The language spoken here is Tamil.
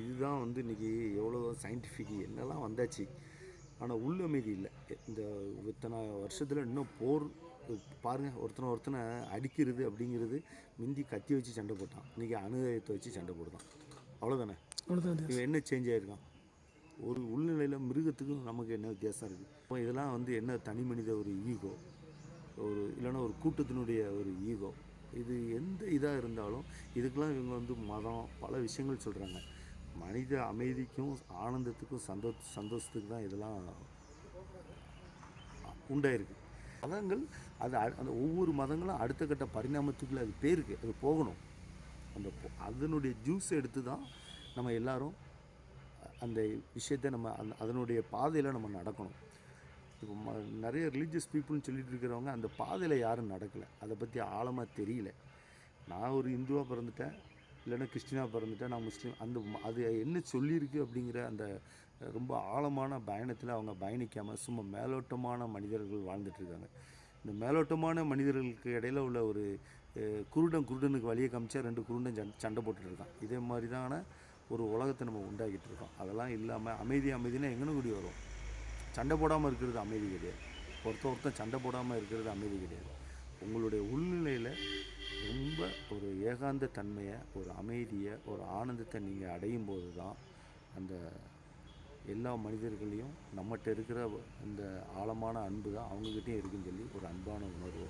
இதுதான் வந்து இன்றைக்கி எவ்வளோ சயின்டிஃபிக் என்னெல்லாம் வந்தாச்சு? ஆனால் உள் அமைதி இல்லை. இந்த இத்தனை வருஷத்தில் இன்னும் போர் பாருங்கள் ஒருத்தனை ஒருத்தனை அடிக்கிறது அப்படிங்கிறது மிந்தி கத்தி வச்சு சண்டை போட்டான். இன்றைக்கி அணுகத்தை வச்சு சண்டை போடுதான். அவ்வளோதானே அவ்வளோதான். இவன் என்ன சேஞ்ச் ஆகிருக்கான் ஒரு உள்நிலையில் மிருகத்துக்கும் நமக்கு என்ன வித்தியாசம் இருக்குது இப்போ இதெல்லாம் வந்து என்ன தனி மனித ஒரு ஈகோ ஒரு இல்லைன்னா ஒரு கூட்டத்தினுடைய ஒரு ஈகோ இது எந்த இதாக இருந்தாலும் இதுக்கெல்லாம் இவங்க வந்து மதம் பல விஷயங்கள் சொல்கிறாங்க மனித அமைதிக்கும் ஆனந்தத்துக்கும் சந்தோ சந்தோஷத்துக்கு தான் இதெல்லாம் உண்டாயிருக்கு. மதங்கள் அது அ- அந்த ஒவ்வொரு மதங்களும் அடுத்த கட்ட பரிணாமத்துக்குள்ள அது பேருக்கு அது போகணும். அந்த அதனுடைய ஜூஸ் எடுத்து தான் நம்ம எல்லாரும் அந்த விஷயத்தை நம்ம அந்த அதனுடைய பாதையில் நம்ம நடக்கணும். இப்போ ம நிறைய ரிலீஜியஸ் பீப்புள்னு சொல்லிட்டு இருக்கிறவங்க அந்த பாதையில் யாரும் நடக்கலை. அதை பற்றி ஆழமாக தெரியல. நான் ஒரு இந்துவாக பிறந்துட்டேன். இல்லைன்னா கிறிஸ்டினாக பிறந்துட்டா நான் முஸ்லீம். அந்த அது என்ன சொல்லியிருக்கு அப்படிங்கிற அந்த ரொம்ப ஆழமான பயணத்தில் அவங்க பயணிக்காமல் சும்மா மேலோட்டமான மனிதர்கள் வாழ்ந்துட்டுருக்காங்க இந்த மேலோட்டமான மனிதர்களுக்கு இடையில உள்ள ஒரு குருடன் குருடனுக்கு வழியை காமிச்சா ரெண்டு குருடன் சண்டை சண்டை போட்டுட்டு இருக்கான். இதே மாதிரி தான ஒரு உலகத்தை நம்ம உண்டாக்கிட்டு இருக்கோம். அதெல்லாம் இல்லாமல் அமைதி அமைதினா எங்கன்னு கூடி வரும். சண்டை போடாமல் இருக்கிறது அமைதி கிடையாது. ஒருத்த ஒருத்தன் சண்டை போடாமல் இருக்கிறது அமைதி கிடையாது. ஏகாந்த தன்மையை ஒரு அமைதியை ஒரு ஆனந்தத்தை நீங்கள் அடையும் போது தான் அந்த எல்லா மனிதர்களையும் நம்மகிட்ட இருக்கிற அந்த ஆழமான அன்பு தான் அவங்கக்கிட்டேயும் இருக்குன்னு சொல்லி ஒரு அன்பான உணர்வு